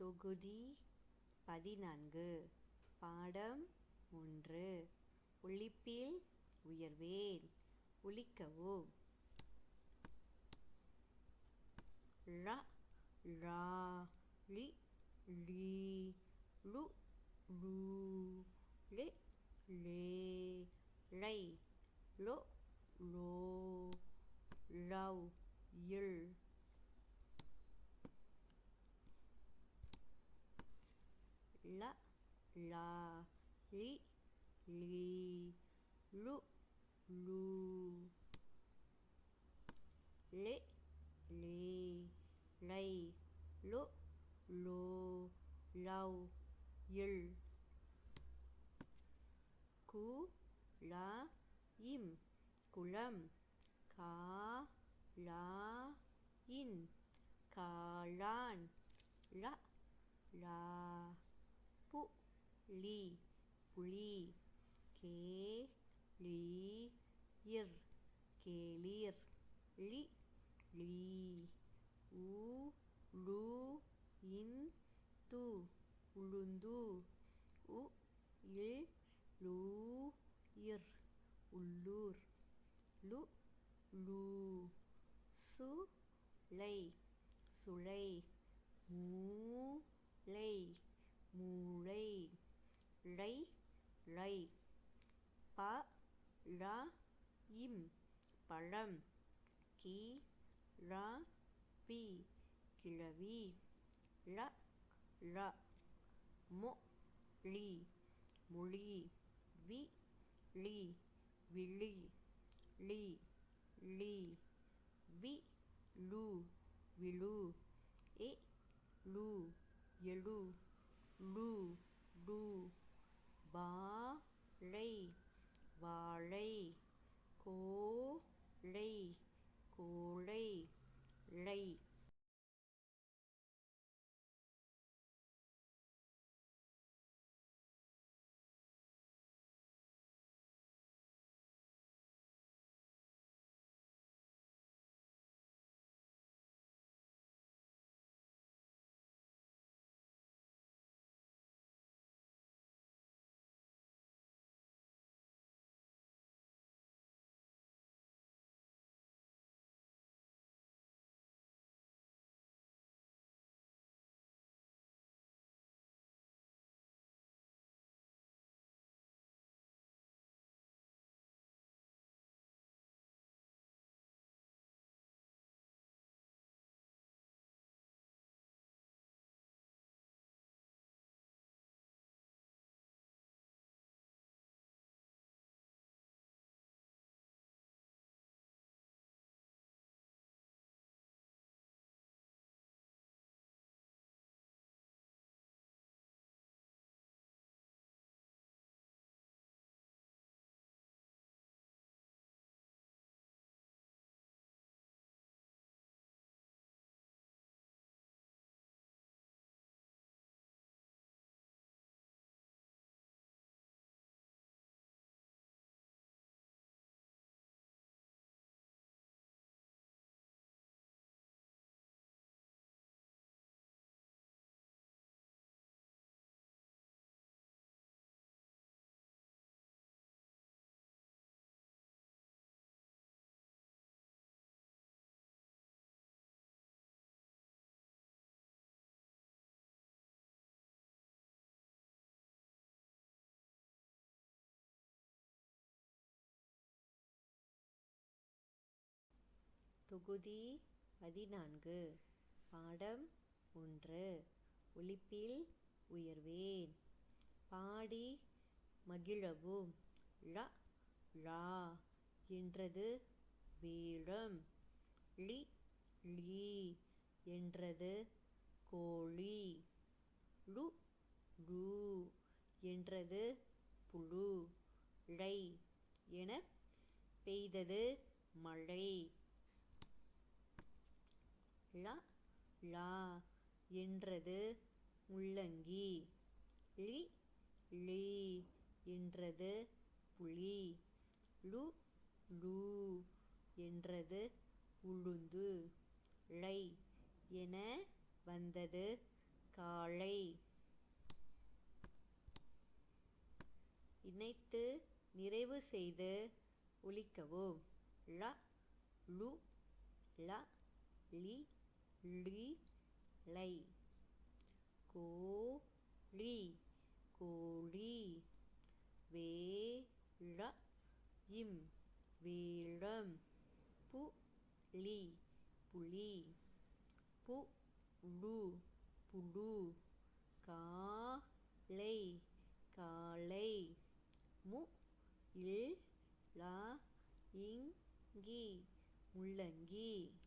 தொகுதி பதினான்கு. பாடம் ஒன்று. ஒழிப்பில் உயர்வேன். ஒழிக்கவும் ழ ரா ரி லி ரு ழூ ழெ லே ழை ழொ ளோ ழவ் ழ் ள ழா ழி ழீ ழு ழூ ழெ ழே ழை ழொ ளோ ழவ் ழ் கு ழ இம் குளம் கா ழா இன் காளான் ழ ளா பு ளி புளி கே ழீ ர் கேளிர். ழி ளீ உ ழு இன் து. உளுந்து. உ இல் லூ இர். உள்ளூர். லு லூ. சு லை. சுளை மூ லை. மூளை ழை ழை. ப ழ இம். பழம். கி ழ பி. கிழவி. ழ ழ. மொ ழி மொழி வி ழி விழி ழி ளி வி லு. விழு. எ லு. எழு லு. ளூ வாழை வாழை கோழை கோழை ழை தொகுதி பதினான்கு பாடம் ஒன்று. ஒழிப்பில் உயர்வேன். பாடி மகிழவும். ழ ழா என்றது வீழம். ழி ழி என்றது கோழி. ழு ழு என்றது புழு. ழை என பெய்தது மழை. ழ ளா என்றது முள்ளங்கி ழி ழி என்றது புளி ழு ளூ என்றது உளுந்து ழை என வந்தது காளை இணைத்து நிறைவு செய்து ஒலிக்கவும். ழ ழு ல ளி ழி ளை கோழி கோழி வேழம். வேழம் புலி. புலி. புழு. புழு. இல் காளை இங்கி முள்ளங்கி.